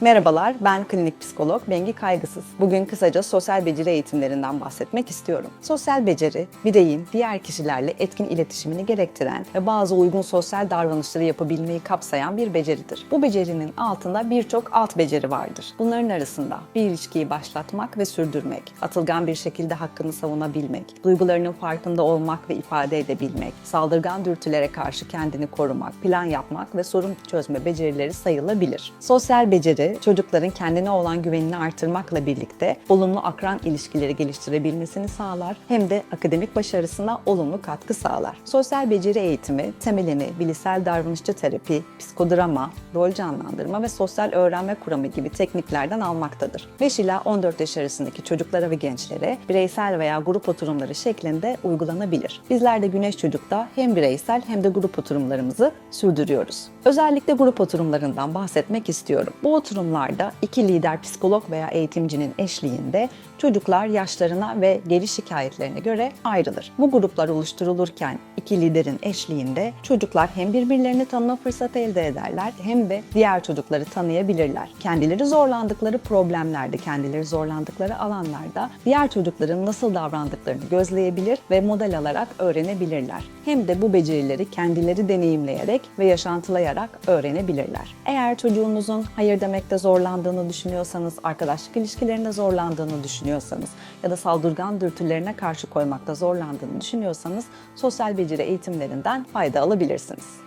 Merhabalar, ben klinik psikolog Bengi Kaygısız. Bugün kısaca sosyal beceri eğitimlerinden bahsetmek istiyorum. Sosyal beceri, bireyin diğer kişilerle etkin iletişimini gerektiren ve bazı uygun sosyal davranışları yapabilmeyi kapsayan bir beceridir. Bu becerinin altında birçok alt beceri vardır. Bunların arasında bir ilişkiyi başlatmak ve sürdürmek, atılgan bir şekilde hakkını savunabilmek, duygularının farkında olmak ve ifade edebilmek, saldırgan dürtülere karşı kendini korumak, plan yapmak ve sorun çözme becerileri sayılabilir. Sosyal beceri, çocukların kendine olan güvenini artırmakla birlikte olumlu akran ilişkileri geliştirebilmesini sağlar hem de akademik başarısına olumlu katkı sağlar. Sosyal beceri eğitimi temelini bilişsel davranışçı terapi, psikodrama, rol canlandırma ve sosyal öğrenme kuramı gibi tekniklerden almaktadır. 5 ila 14 yaş arasındaki çocuklara ve gençlere bireysel veya grup oturumları şeklinde uygulanabilir. Bizler de Güneş Çocuk'ta hem bireysel hem de grup oturumlarımızı sürdürüyoruz. Özellikle grup oturumlarından bahsetmek istiyorum. Bu oturumlarda iki lider psikolog veya eğitimcinin eşliğinde çocuklar yaşlarına ve geliş hikayetlerine göre ayrılır. Bu gruplar oluşturulurken iki liderin eşliğinde çocuklar hem birbirlerini tanıma fırsatı elde ederler hem de diğer çocukları tanıyabilirler. Kendileri zorlandıkları problemlerde, kendileri zorlandıkları alanlarda diğer çocukların nasıl davrandıklarını gözleyebilir ve model alarak öğrenebilirler. Hem de bu becerileri kendileri deneyimleyerek ve yaşantılayarak öğrenebilirler. Eğer çocuğunuzun hayır demekte zorlandığını düşünüyorsanız, arkadaşlık ilişkilerinde zorlandığını düşünüyorsanız ya da saldırgan dürtülerine karşı koymakta zorlandığını düşünüyorsanız sosyal beceri eğitimlerinden fayda alabilirsiniz.